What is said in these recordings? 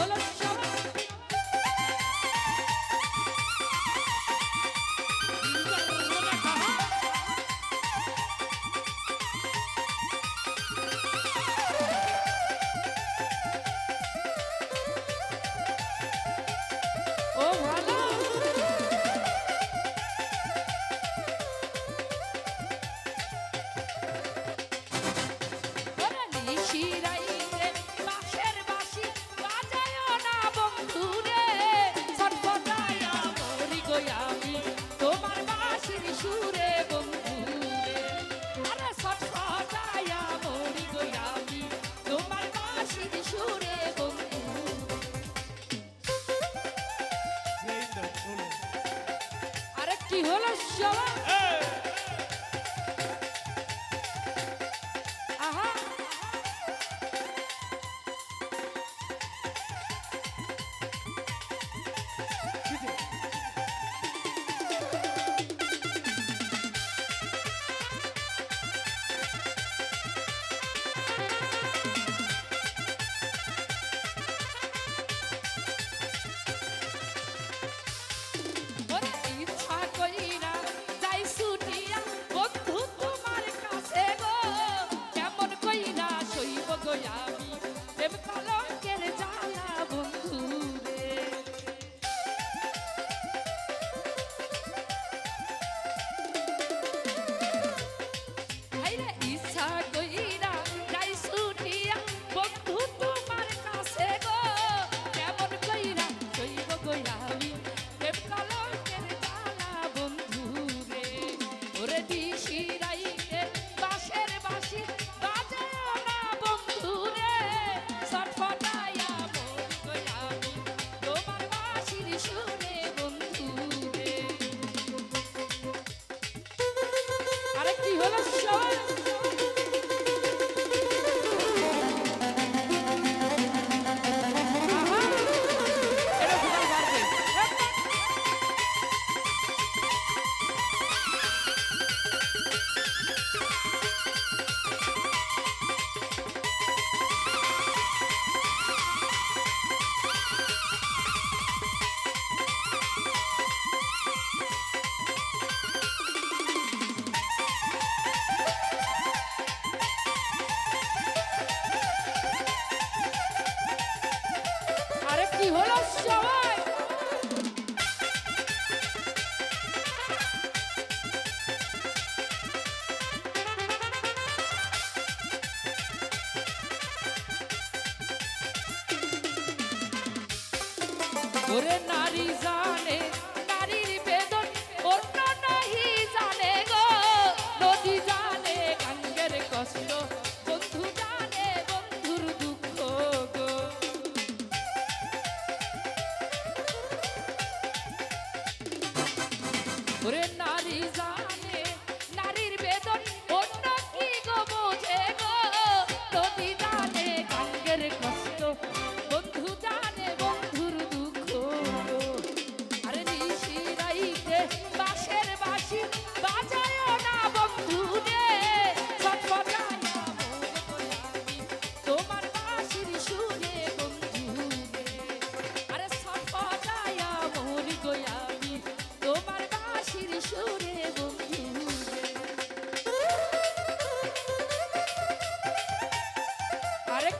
Solo কি হলো সবাই ওরে নারী জানে, নারীর বেদন অন্য নাহি জানে গো। নদী জানে গাঙ্গের কষ্ট, বন্ধু জানে বন্ধুর দুঃখ গো। ওরে নারী জানে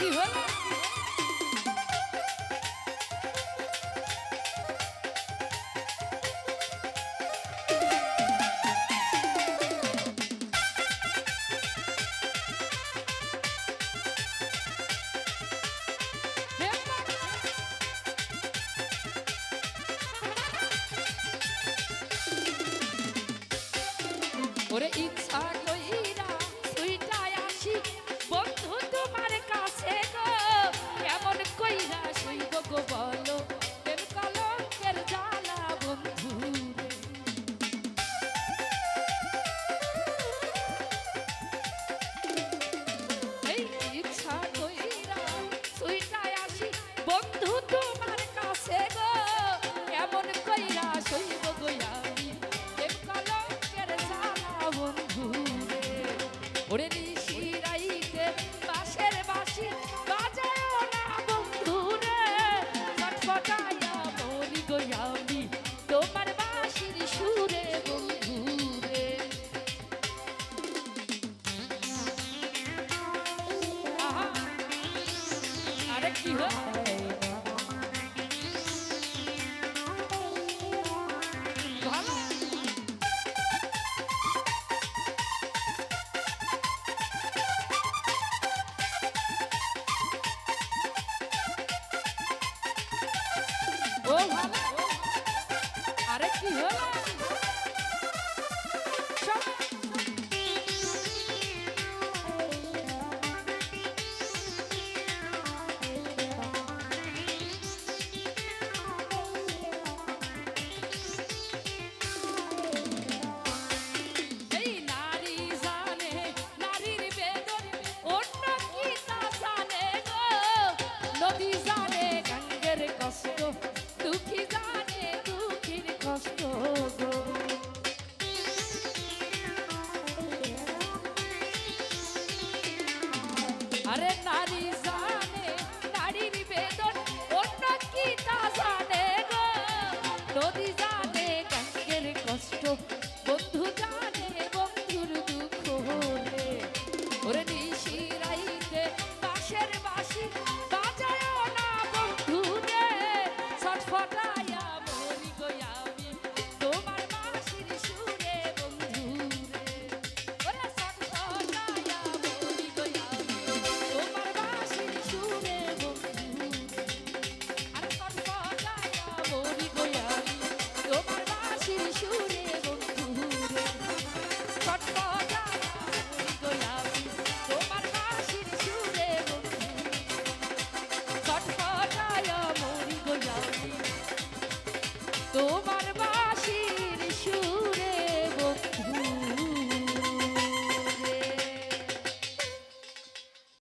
কি হল? ওরে ইচ্ছা ওরে ঋষি রাইতে বাঁশের বাঁশি বাজায় না বন্ধুরে চটপটা Bravo. আরে নারী